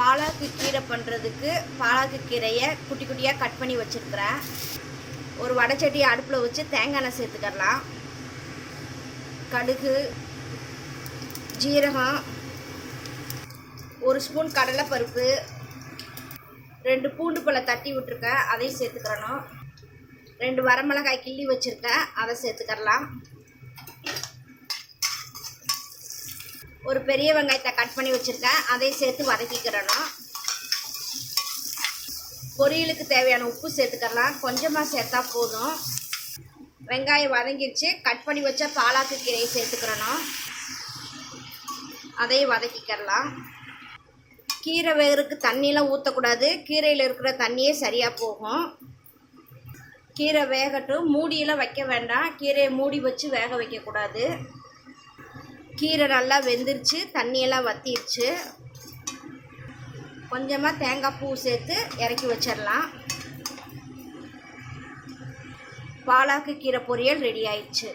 பாலாக்கு கீரை பண்ணுறதுக்கு பாலாக்கு கீரையை குட்டி குட்டியாக கட் பண்ணி வச்சுருக்கிறேன். ஒரு வடைச்சட்டி அடுப்பில் வச்சு தேங்காய் எண்ணெய் சேர்த்துக்கலாம் கடுகு ஜீரகம் ஒரு ஸ்பூன் கடலைப்பருப்பு ரெண்டு பூண்டு பழம் தட்டி விட்டுருக்கேன் அதையும் சேர்த்துக்கிறணும். ரெண்டு வரமிளகாய் கிள்ளி வச்சுருக்கேன் அதை சேர்த்துக்கலாம் ஒரு பெரிய வெங்காயத்தை கட் பண்ணி வச்சுருக்கேன். அதையும் சேர்த்து வதக்கிக்கிறணும் பொரியலுக்கு தேவையான உப்பு சேர்த்துக்கலாம் கொஞ்சமாக சேர்த்தா போதும். வெங்காயம் வதங்கிடுச்சு கட் பண்ணி வச்ச பாலாக்கு கீரையை சேர்த்துக்கிறணும் அதையும் வதக்கிக்கிறலாம். கீரை வேகறதுக்கு தண்ணியெலாம் ஊற்றக்கூடாது கீரையில் இருக்கிற தண்ணியே சரியாக போகும். கீரை வேகட்டும். மூடியெல்லாம் வைக்க வேண்டாம். கீரையை மூடி வச்சு வேக வைக்கக்கூடாது. கீரை நல்லா வெந்துருச்சு தண்ணியெல்லாம் வற்றிடுச்சு கொஞ்சமாக தேங்காய் பூ சேர்த்து இறக்கி வச்சிடலாம் பாலாக்கு கீரை பொரியல் ரெடி ஆயிடுச்சு.